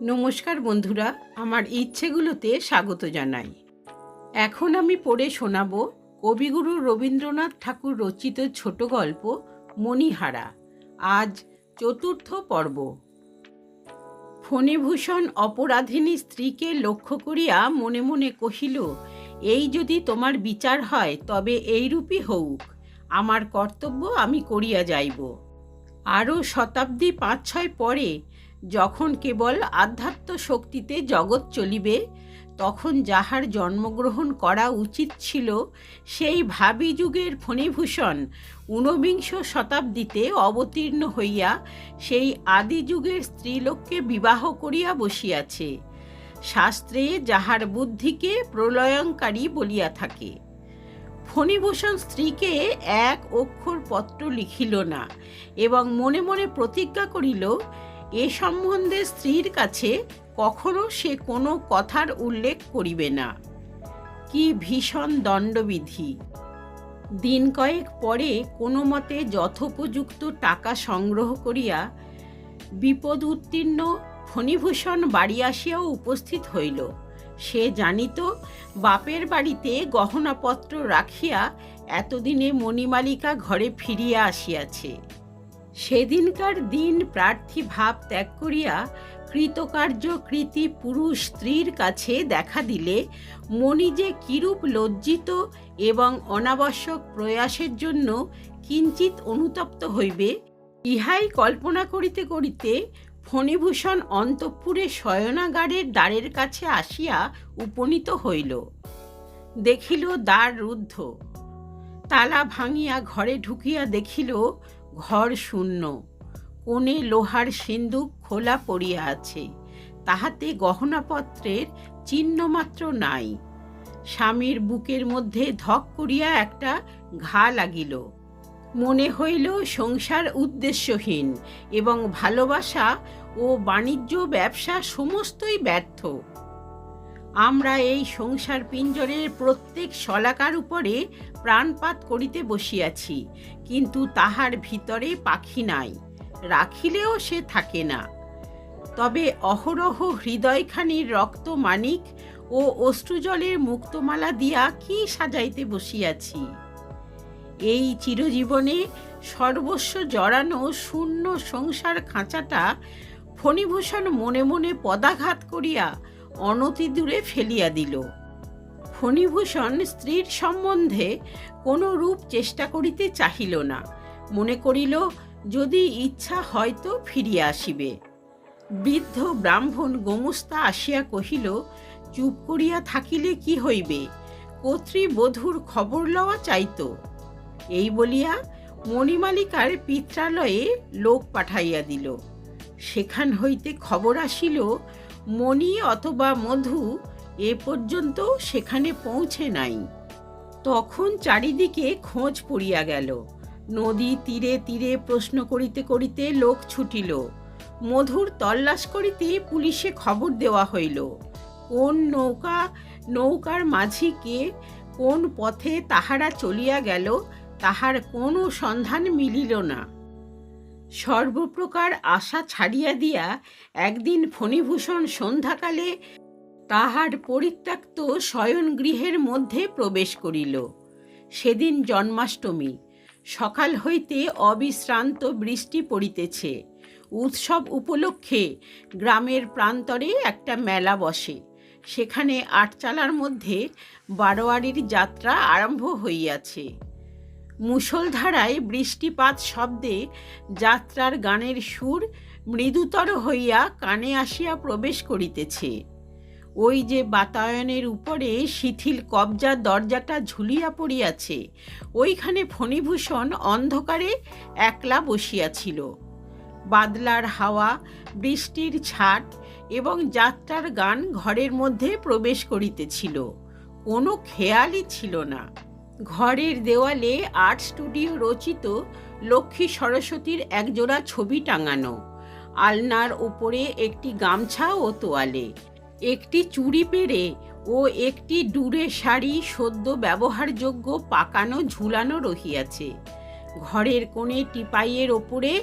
নমস্কার বন্ধুরা, আমার ইচ্ছেগুলোতে স্বাগত জানাই। এখন আমি পড়ে শোনাব কবিগুরু রবীন্দ্রনাথ ঠাকুর রচিত ছোট গল্প মণিহারা, আজ চতুর্থ পর্ব। ফণিভূষণ অপরাধিনী স্ত্রীকে লক্ষ্য করিয়া মনে মনে কহিল, এই যদি তোমার বিচার হয়, তবে এইরূপই হউক। আমার কর্তব্য আমি করিয়া যাইব। আরও শতাব্দী পাঁচ ছয় পরে যখন কেবল আধ্যাত্ম শক্তিতে জগৎ চলিবে, তখন যাহার জন্মগ্রহণ করা উচিত ছিল, সেই ভাবি যুগের ফণিভূষণ ঊনবিংশ শতাব্দীতে অবতীর্ণ হইয়া সেই আদি যুগের স্ত্রীলোককে বিবাহ করিয়া বসিয়াছে। শাস্ত্রে যাহার বুদ্ধিকে প্রলয়ঙ্কারী বলিয়া থাকে। ফণিভূষণ স্ত্রীকে এক অক্ষর পত্র লিখিল না, এবং মনে মনে প্রতিজ্ঞা করিল এ সম্বন্ধে স্ত্রীর কাছে কখনো সে কোনো কথার উল্লেখ করিবে না। কি ভীষণ দণ্ডবিধি। দিন কয়েক পরে কোনো মতে যথোপযুক্ত টাকা সংগ্রহ করিয়া বিপদ উত্তীর্ণ ফণিভূষণ বাড়ি আসিয়াও উপস্থিত হইল। সে জানিত, বাপের বাড়িতে গহনাপত্র রাখিয়া এতদিনে মণিমালিকা ঘরে ফিরিয়া আসিয়াছে। সেদিনকার দিন প্রার্থী ভাব ত্যাগ করিয়া কৃতকার্য কৃতি পুরুষ স্ত্রীর কাছে দেখা দিলে মণি যে কিরূপ লজ্জিত এবং অনাবশ্যক প্রয়াসের জন্য কিঞ্চিত অনুতপ্ত হইবে, ইহাই কল্পনা করিতে করিতে ফণিভূষণ অন্তঃপুরে শয়নাগারের দ্বারের কাছে আসিয়া উপনীত হইল। দেখিল দ্বার রুদ্ধ। তালা ভাঙিয়া ঘরে ঢুকিয়া দেখিল ঘর শূন্য। কোণে লোহার সিন্দুক খোলা পড়িয়া আছে। তাহাতে গহনাপত্রের চিহ্নমাত্র নাই। স্বামীর বুকের মধ্যে ধক করিয়া একটা ঘা লাগিল। মনে হইল সংসার উদ্দেশ্যহীন এবং ভালোবাসা ও বাণিজ্য ব্যবসা সমস্তই ব্যর্থ। আমরা এই সংসার পিঞ্জরের প্রত্যেক শলাকার উপরে প্রাণপাত করিতে বসিয়াছি, কিন্তু তাহার ভিতরে পাখি নাই, রাখিলেও সে থাকে না। তবে অহরহ হৃদয়খানির রক্ত মানিক ও অশ্রুজলের মুক্তমালা দিয়া কি সাজাইতে বসিয়াছি? এই চিরজীবনে সর্বস্ব জড়ানো শূন্য সংসার খাঁচাটা ফণিভূষণ মনে মনে পদাঘাত করিয়া অনতি দূরে ফেলিয়া দিল। ফণিভূষণ স্ত্রীর সম্বন্ধে কোনো রূপ চেষ্টা করিতে চাহিল না। মনে করিল, যদি ইচ্ছা হয়তো ফিরিয়া আসিবে। বৃদ্ধ ব্রাহ্মণ গোমস্তা আসিয়া কহিল, চুপ করিয়া থাকিলে কি হইবে? কর্তৃবধূর খবর লওয়া চাইত। এই বলিয়া মণিমালিকার পিত্রালয়ে লোক পাঠাইয়া দিল। সেখান হইতে খবর আসিল মণি অথবা মধু এ পর্যন্ত সেখানে পৌঁছে নাই। তখন চারিদিকে খোঁজ পড়িয়া গেল। নদী তীরে তীরে প্রশ্ন করিতে করিতে লোক ছুটিল। মধুর তল্লাশ করিতে পুলিশে খবর দেওয়া হইল। কোন নৌকা, নৌকার মাঝিকে কোন পথে তাহারা চলিয়া গেল, তাহার কোনো সন্ধান মিলিল না। সর্বপ্রকার আশা ছাড়িয়া দিয়া একদিন ফণিভূষণ সন্ধ্যাকালে তাহার পরিত্যক্ত শয়নগৃহের মধ্যে প্রবেশ করিল। সেদিন জন্মাষ্টমী। সকাল হইতে অবিশ্রান্ত বৃষ্টি পড়িতেছে। উৎসব উপলক্ষে গ্রামের প্রান্তরে একটা মেলা বসে। সেখানে আটচালার মধ্যে বারোয়ারির যাত্রা আরম্ভ হইয়াছে। মুষলধারায় বৃষ্টিপাত শব্দে যাত্রার গানের সুর মৃদুতর হইয়া কানে আসিয়া প্রবেশ করিতেছে। ওই যে বাতায়নের উপরে শিথিল কবজা দরজাটা ঝুলিয়া পড়িয়াছে, ওইখানে ফণিভূষণ অন্ধকারে একলা বসিয়াছিল। বাদলার হাওয়া, বৃষ্টির ছাট এবং যাত্রার গান ঘরের মধ্যে প্রবেশ করিতেছিল, কোনো খেয়ালই ছিল না। ঘরের দেওয়ালে আর্ট স্টুডিও রচিত লক্ষ্মী সরস্বতীর একজোড়া ছবি টাঙানো। আলনার উপরে একটি গামছা ও তোয়ালে। একটি চুড়ি পেরে ও একটি ডুরে শাড়ি সদ্য ব্যবহারযোগ্য পাকানো ঝুলানো রহিয়াছে। ঘরের কোণে টিপাইয়ের ওপরে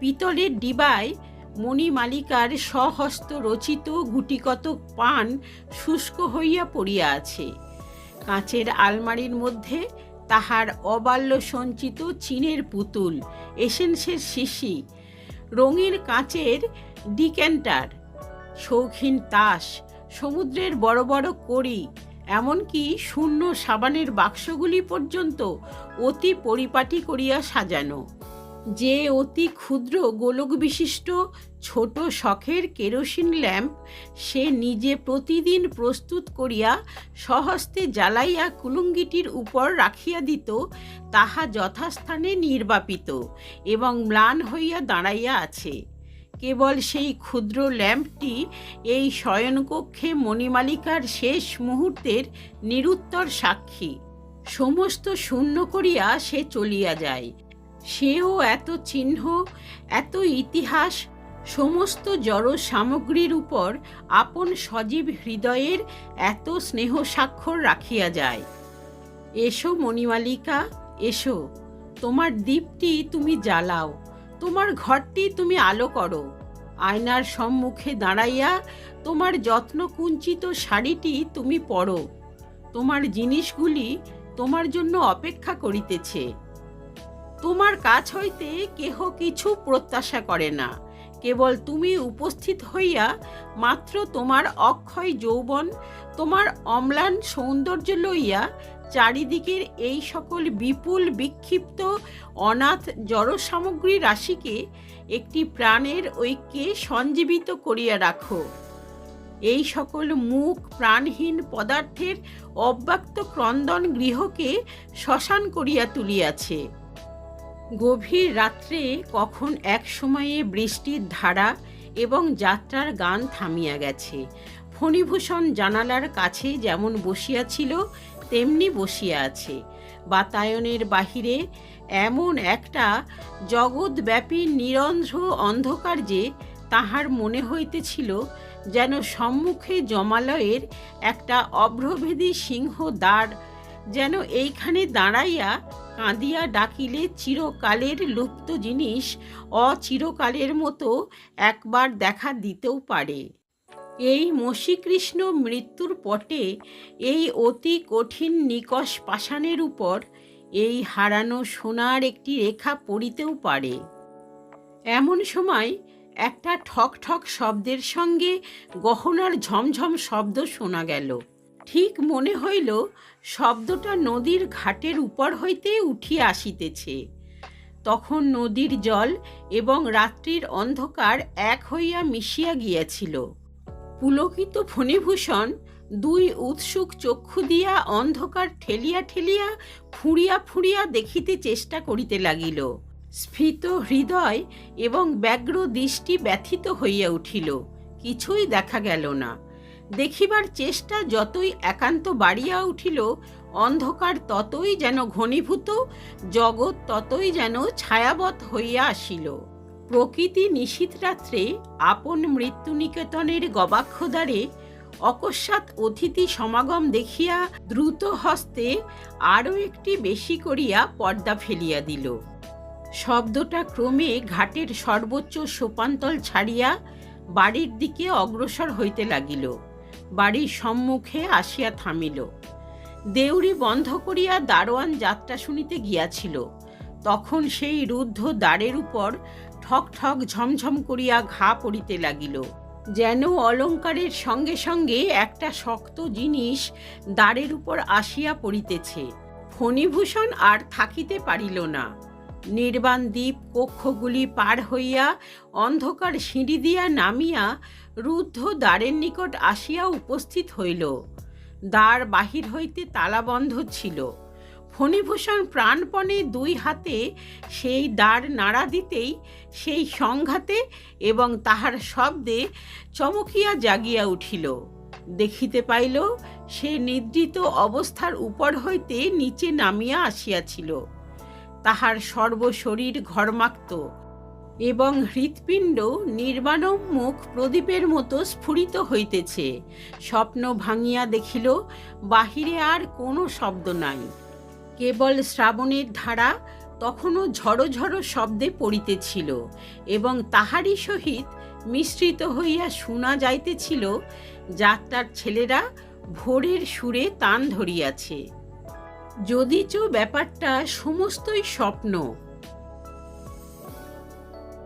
পিতলের ডিবায় মণিমালিকার স্বহস্ত রচিত গুটিকতক পান শুষ্ক হইয়া পড়িয়া আছে। কাঁচের আলমারির মধ্যে তাহার অবাল্য সঞ্চিত চীনের পুতুল, এসেন্সের শিশি, রঙিন কাঁচের ডিক্যান্টার, শৌখিন তাস, সমুদ্রের বড় বড় কড়ি, এমনকি শূন্য সাবানের বাক্সগুলি পর্যন্ত অতি পরিপাটি করিয়া সাজানো। যে অতি ক্ষুদ্র গোলক বিশিষ্ট ছোট শখের কেরোসিন ল্যাম্প সে নিজে প্রতিদিন প্রস্তুত করিয়া সহস্তে জ্বালাইয়া কুলুঙ্গিটির উপর রাখিয়া দিত, তাহা যথাস্থানে নির্বাপিত এবং ম্লান হইয়া দাঁড়াইয়া আছে। কেবল সেই ক্ষুদ্র ল্যাম্পটি এই শয়নকক্ষে মণিমালিকার শেষ মুহূর্তের নিরুত্তর সাক্ষী। সমস্ত শূন্য করিয়া সে চলিয়া যায়। সেও এত চিহ্ন, এত ইতিহাস সমস্ত জড় সামগ্রীর উপর আপন সজীব হৃদয়ের এত স্নেহ স্বাক্ষর রাখিয়া যায়। এসো মণিমালিকা, এসো। তোমার দ্বীপটি তুমি জ্বালাও, তোমার ঘরটি তুমি আলো করো। আয়নার সম্মুখে দাঁড়াইয়া তোমার যত্ন কুঞ্চিত শাড়িটি তুমি পরো। তোমার জিনিসগুলি তোমার জন্য অপেক্ষা করিতেছে। তোমার কাছ হইতে কেহ কিছু প্রত্যাশা করে না। কেবল তুমি উপস্থিত হইয়া মাত্র তোমার অক্ষয় যৌবন, তোমার অম্লান সৌন্দর্য লইয়া চারিদিকের এই সকল বিপুল, বিক্ষিপ্ত, অনাথ জড়সামগ্রী রাশিকে একটি প্রাণের ঐক্যে সঞ্জীবিত করিয়া রাখো। এই সকল মুখ প্রাণহীন পদার্থের অব্যক্ত ক্রন্দন গৃহকে শ্মশান করিয়া তুলিয়াছে। গভীর রাত্রে কখন এক সময়ে বৃষ্টির ধারা এবং যাত্রার গান থামিয়া গেছে। ফণিভূষণ জানালার কাছে যেমন বসিয়াছিল, তেমনি বসিয়া আছে। বাতায়নের বাহিরে এমন একটা জগৎব্যাপী নিরন্ধ্র অন্ধকার যে তাহার মনে হইতেছিল যেন সম্মুখে জমালয়ের একটা অভ্রভেদী সিংহ দ্বার যেন এইখানে দাঁড়াইয়া কাঁদিয়া ডাকিলে চিরকালের লুপ্ত জিনিস, অচিরকালের মতো একবার দেখা দিতেও পারে। এই মসীকৃষ্ণ মৃত্যুর পটে এই অতি কঠিন নিকষ পাষাণের উপর এই হারানো সোনার একটি রেখা পড়িতেও পারে। এমন সময় একটা ঠক ঠক শব্দের সঙ্গে গহনার ঝমঝম শব্দ শোনা গেল। ঠিক মনে হইল শব্দটা নদীর ঘাটের উপর হইতে উঠিয়া আসিতেছে। তখন নদীর জল এবং রাত্রির অন্ধকার এক হইয়া মিশিয়া গিয়াছিল। পুলকিত ফণিভূষণ দুই উৎসুক চক্ষু দিয়া অন্ধকার ঠেলিয়া ঠেলিয়া ফুঁড়িয়া ফুঁড়িয়া দেখিতে চেষ্টা করিতে লাগিল। স্ফীত হৃদয় এবং ব্যগ্র দৃষ্টি ব্যথিত হইয়া উঠিল। কিছুই দেখা গেল না। দেখিবার চেষ্টা যতই একান্ত বাড়িয়া উঠিল, অন্ধকার ততই যেন ঘনীভূত, জগৎ ততই যেন ছায়াবৎ হইয়া আসিল। প্রকৃতি নিশীত রাত্রে আপন মৃত্যু নিকেতনের গবাক্ষদ্বারে অকস্মাৎ অতিথি সমাগম দেখিয়া দ্রুত হস্তে আরও একটি বেশি করিয়া পর্দা ফেলিয়া দিল। শব্দটা ক্রমে ঘাটের সর্বোচ্চ সোপান্তল ছাড়িয়া বাড়ির দিকে অগ্রসর হইতে লাগিল। বাড়ির সম্মুখে আসিয়া থামিল। দেউড়ি বন্ধ করিয়া দারোয়ান যাত্রা শুনিতে গিয়াছিল। তখন সেই রুদ্ধ দ্বারের উপর ঠক ঠক ঝমঝম করিয়া ঘা পড়িতে লাগিল। যেন অলঙ্কারের সঙ্গে সঙ্গে একটা শক্ত জিনিস দ্বারের উপর আসিয়া পড়িতেছে। ফণিভূষণ আর থাকিতে পারিল না। নির্বাণ দ্বীপ কক্ষগুলি পার হইয়া অন্ধকার সিঁড়ি দিয়া নামিয়া রুদ্ধ দ্বারের নিকট আসিয়া উপস্থিত হইল। দ্বার বাহির হইতে তালাবন্ধ ছিল। ফণিভূষণ প্রাণপণে দুই হাতে সেই দ্বার নাড়া দিতেই সেই সংঘাতে এবং তাহার শব্দে চমকিয়া জাগিয়া উঠিল। দেখিতে পাইল, সে নিদ্রিত অবস্থার উপর হইতে নিচে নামিয়া আসিয়াছিল। তাহার সর্বশরীর ঘর্মাক্ত। এবং হৃৎপিণ্ড নির্বাণোন্মুখ প্রদীপের মতো স্ফুরিত হইতেছে। স্বপ্ন ভাঙিয়া দেখিল, বাহিরে আর কোনো শব্দ নাই। কেবল শ্রাবণের ধারা তখনও ঝড়ো ঝড়ো শব্দে পড়িতেছিল এবং তাহারই সহিত মিশ্রিত হইয়া শোনা যাইতেছিল, যাত্রার ছেলেরা ভোরের সুরে তান ধরিয়াছে। যদিচ ব্যাপারটা সমস্তই স্বপ্ন